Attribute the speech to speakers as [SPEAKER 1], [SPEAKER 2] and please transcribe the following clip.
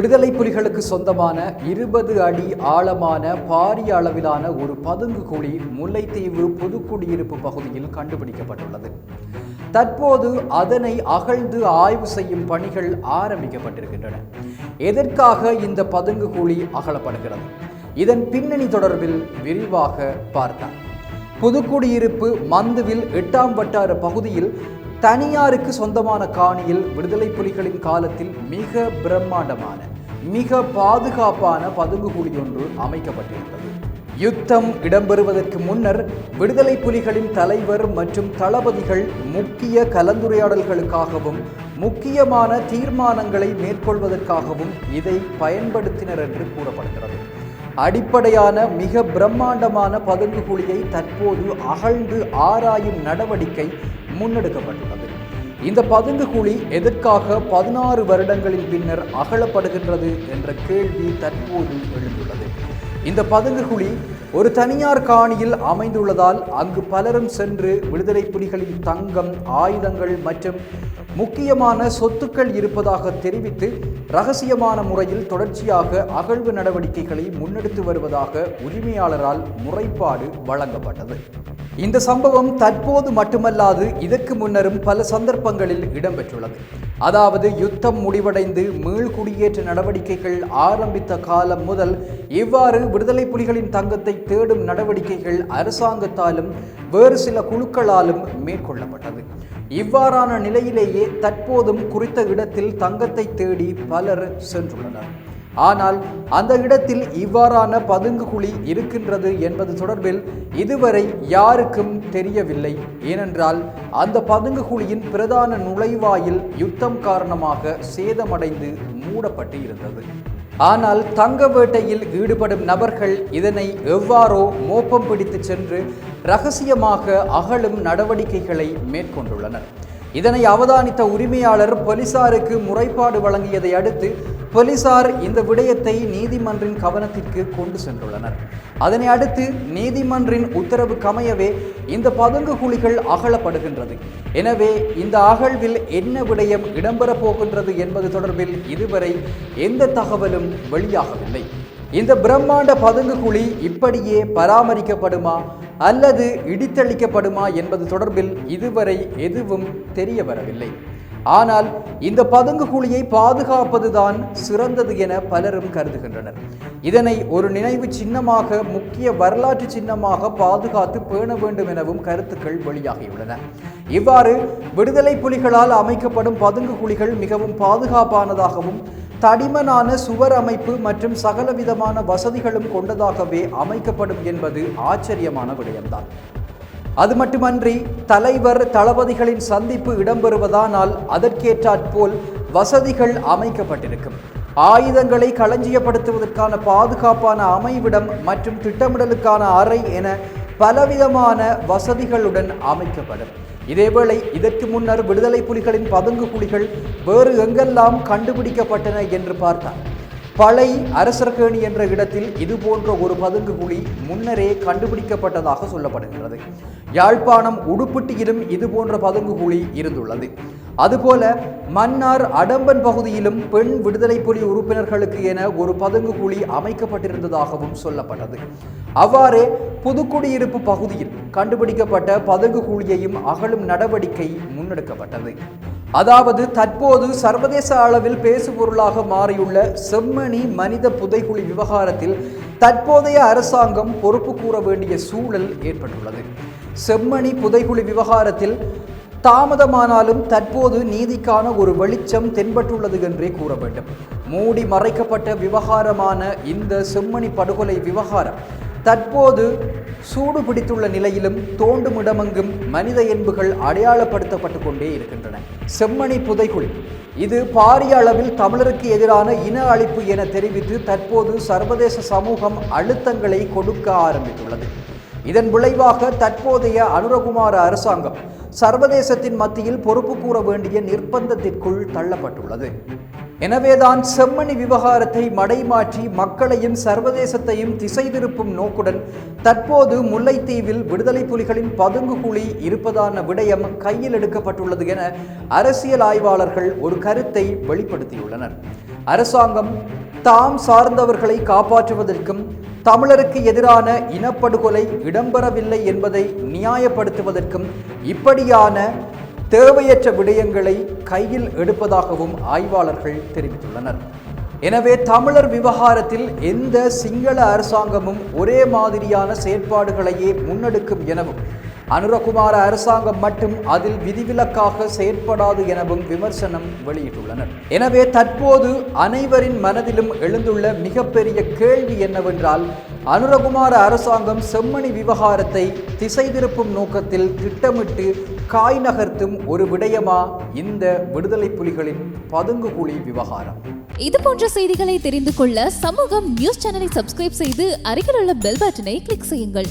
[SPEAKER 1] விடுதலை புலிகளுக்கு சொந்தமான இருபது அடி ஆழமான பாரிய அளவிலான ஒரு பதுங்கு குழி முல்லைத்தீவு புதுக்குடியிருப்பு பகுதியில் கண்டுபிடிக்கப்பட்டுள்ளது. தற்போது அதனை அகழ்ந்து ஆய்வு செய்யும் பணிகள் ஆரம்பிக்கப்பட்டிருக்கின்றன. எதற்காக இந்த பதுங்கு குழி அகலப்படுகிறது? இதன் பின்னணி தொடர்பில் விரிவாக பார்த்தார் புதுக்குடியிருப்பு மந்துவில் எட்டாம் வட்டார பகுதியில் தனியாருக்கு சொந்தமான காணியில் விடுதலை புலிகளின் காலத்தில் மிக பிரம்மாண்டமான மிக பாதுகாப்பான பதுங்குகுழி ஒன்று அமைக்கப்பட்டிருந்தது. யுத்தம் இடம்பெறுவதற்கு முன்னர் விடுதலை புலிகளின் தலைவர் மற்றும் தளபதிகள் முக்கிய கலந்துரையாடல்களுக்காகவும் முக்கியமான தீர்மானங்களை மேற்கொள்வதற்காகவும் இதை பயன்படுத்தினர் என்று கூறப்படுகிறது. அடிப்படையான மிக பிரம்மாண்டமான பதுங்கு குழியை தற்போது அகழ்ந்து ஆராயும் நடவடிக்கை முன்னெடுக்கப்பட்டுள்ளது. இந்த பதுங்கு குழி எதற்காக பதினாறு வருடங்களின் பின்னர் அகலப்படுகின்றது என்ற கேள்வி தற்போது எழுந்துள்ளது. இந்த பதுங்கு குழி ஒரு தனியார் காணியில் அமைந்துள்ளதால் அங்கு பலரும் சென்று விடுதலை புலிகளின் தங்கம் ஆயுதங்கள் மற்றும் முக்கியமான சொத்துக்கள் இருப்பதாக தெரிவித்து ரகசியமான முறையில் தொடர்ச்சியாக அகழ்வு நடவடிக்கைகளை முன்னெடுத்து வருவதாக உரிமையாளரால் முறைப்பாடு வழங்கப்பட்டது. இந்த சம்பவம் தற்போது மட்டுமல்லாது இதற்கு முன்னரும் பல சந்தர்ப்பங்களில் இடம்பெற்றுள்ளது. அதாவது யுத்தம் முடிவடைந்து மீள்குடியேற்ற நடவடிக்கைகள் ஆரம்பித்த காலம் முதல் இவ்வாறு விடுதலை புலிகளின் தங்கத்தை தேடும் நடவடிக்கைகள் அரசாங்கத்தாலும் வேறு சில குழுக்களாலும் மேற்கொள்ளப்பட்டது. இவ்வாறான நிலையிலேயே தற்போதும் குறித்த இடத்தில் தங்கத்தை தேடி பலர் சென்றுள்ளனர். ஆனால் அந்த இடத்தில் இவ்வாறான பதுங்கு குழி இருக்கின்றது என்பது தொடர்பில் இதுவரை யாருக்கும் தெரியவில்லை. ஏனென்றால் அந்த பதுங்கு குழியின் பிரதான நுழைவாயில் யுத்தம் காரணமாக சேதமடைந்து மூடப்பட்டு இருந்தது ஆனால் தங்க வேட்டையில் ஈடுபடும் நபர்கள் இதனை எவ்வாறோ மோப்பம் பிடித்து சென்று ரகசியமாக அகலும் நடவடிக்கைகளை மேற்கொண்டுள்ளனர். இதனை அவதானித்த உரிமையாளர் போலீசாருக்கு முறைப்பாடு வழங்கியதை அடுத்து போலீசார் இந்த விடயத்தை நீதிமன்றின் கவனத்திற்கு கொண்டு சென்றுள்ளனர். அதனை அடுத்து நீதிமன்றின் உத்தரவு கமையவே இந்த பதுங்கு குழிகள் அகலப்படுகின்றது. எனவே இந்த அகழ்வில் என்ன விடயம் இடம்பெறப் போகின்றது என்பது தொடர்பில் இதுவரை எந்த தகவலும் வெளியாகவில்லை. இந்த பிரம்மாண்ட பதுங்கு குழி இப்படியே பராமரிக்கப்படுமா அல்லது இடித்தளிக்கப்படுமா என்பது தொடர்பில் இதுவரை எதுவும் தெரிய வரவில்லை ஆனால் இந்த பதுங்கு குழியை பாதுகாப்பதுதான் சிறந்தது என பலரும் கருதுகின்றனர். இதனை ஒரு நினைவு சின்னமாக முக்கிய வரலாற்று சின்னமாக பாதுகாத்து பேண வேண்டும் எனவும் கருத்துக்கள் வெளியாகியுள்ளன. இவ்வாறு விடுதலை புலிகளால் அமைக்கப்படும் பதுங்கு குழிகள் மிகவும் பாதுகாப்பானதாகவும் தடிமனான சுவர் அமைப்பு மற்றும் சகலவிதமான வசதிகளும் கொண்டதாகவே அமைக்கப்படும் என்பது ஆச்சரியமான விடயம்தான். அது மட்டுமன்றி தலைவர் தளபதிகளின் சந்திப்பு இடம்பெறுவதானால் அதற்கேற்றாற்போல் வசதிகள் அமைக்கப்பட்டிருக்கும். ஆயுதங்களை களஞ்சியப்படுத்துவதற்கான பாதுகாப்பான அமைவிடம் மற்றும் திட்டமிடலுக்கான அறை என பலவிதமான வசதிகளுடன் அமைக்கப்படும். இதேவேளை இதற்கு முன்னர் விடுதலை புலிகளின் பதுங்கு குழிகள் வேறு எங்கெல்லாம் கண்டுபிடிக்கப்பட்டன என்று பார்த்தார். பழை அரசர்கேணி என்ற இடத்தில் இது போன்ற ஒரு பதுங்கு குழி முன்னரே கண்டுபிடிக்கப்பட்டதாக சொல்லப்படுகிறது. யாழ்ப்பாணம் உடுப்பட்டியிலும் இது போன்ற பதுங்கு குழி இருந்துள்ளது. அதுபோல மன்னார் அடம்பன் பகுதியிலும் பெண் விடுதலை புலி உறுப்பினர்களுக்கு என ஒரு பதுங்கு குழி அமைக்கப்பட்டிருந்ததாகவும் சொல்லப்பட்டது. அவ்வாறே புதுக்குடியிருப்பு பகுதியில் கண்டுபிடிக்கப்பட்ட பதுங்கு குழியையும் அகலும் நடவடிக்கை முன்னெடுக்கப்பட்டது. அதாவது தற்போது சர்வதேச அளவில் பேசுபொருளாக மாறியுள்ள செம்மணி மனித புதைகுழி விவகாரத்தில் தற்போதைய அரசாங்கம் பொறுப்பு கூற வேண்டிய சூழல் ஏற்பட்டுள்ளது. செம்மணி புதைகுழி விவகாரத்தில் தாமதமானாலும் தற்போது நீதிக்கான ஒரு வெளிச்சம் தென்பட்டுள்ளது என்றே கூற வேண்டும். மூடி மறைக்கப்பட்ட விவகாரமான இந்த செம்மணி படுகொலை விவகாரம் தற்போது சூடு பிடித்துள்ள நிலையிலும் தோண்டும் இடமெங்கும் மனித எண்புகள் அடையாளப்படுத்தப்பட்டு கொண்டே இருக்கின்றன. செம்மணி புதைகுழி. இது பாரிய அளவில் தமிழருக்கு எதிரான இன அழிப்பு என தெரிவித்து தற்போது சர்வதேச சமூகம் அழுத்தங்களை கொடுக்க ஆரம்பித்துள்ளது. இதன் விளைவாக தற்போதைய அனுரகுமார அரசாங்கம் சர்வதேசத்தின் மத்தியில் பொறுப்பு கூற வேண்டிய நிர்பந்தத்திற்குள் தள்ளப்பட்டுள்ளது. எனவேதான் செம்மணி விவகாரத்தை மடைமாற்றி மக்களையும் சர்வதேசத்தையும் திசை திருப்பும் நோக்குடன் தற்போது முல்லைத்தீவில் விடுதலை புலிகளின் பதுங்கு குழி இருப்பதான விடயம் கையில் எடுக்கப்பட்டுள்ளது என அரசியல் ஆய்வாளர்கள் ஒரு கருத்தை வெளிப்படுத்தியுள்ளனர். அரசாங்கம் தாம் சார்ந்தவர்களை காப்பாற்றுவதற்கும் தமிழருக்கு எதிரான இனப்படுகொலை இடம்பெறவில்லை என்பதை நியாயப்படுத்துவதற்கும் இப்படியான தேவையற்ற விடயங்களை கையில் எடுப்பதாகவும் ஆய்வாளர்கள் தெரிவித்துள்ளனர். எனவே தமிழர் விவகாரத்தில் எந்த சிங்கள அரசாங்கமும் ஒரே மாதிரியான செயற்பாடுகளையே முன்னெடுக்கும் எனவும் அனுரகுமார அரசாங்கம் மட்டும் அதில் விதிவிலக்காக செயற்படாது எனவும் விமர்சனம் வெளியிட்டுள்ளனர். எனவே தற்போது அனைவரின் மனதிலும் எழுந்துள்ள மிகப்பெரிய கேள்வி என்னவென்றால் அனுரகுமார அரசாங்கம் செம்மணி விவகாரத்தை திசை திருப்பும் நோக்கத்தில் திட்டமிட்டு காய் நகர்த்தும் ஒரு விடயமா இந்த விடுதலை புலிகளின் பதுங்குகுழி விவகாரம்?
[SPEAKER 2] இது போன்ற செய்திகளை தெரிந்து கொள்ள சமூகம் நியூஸ் சேனலை சப்ஸ்கிரைப் செய்து அருகில் உள்ள பெல் பட்டனை கிளிக் செய்யுங்கள்.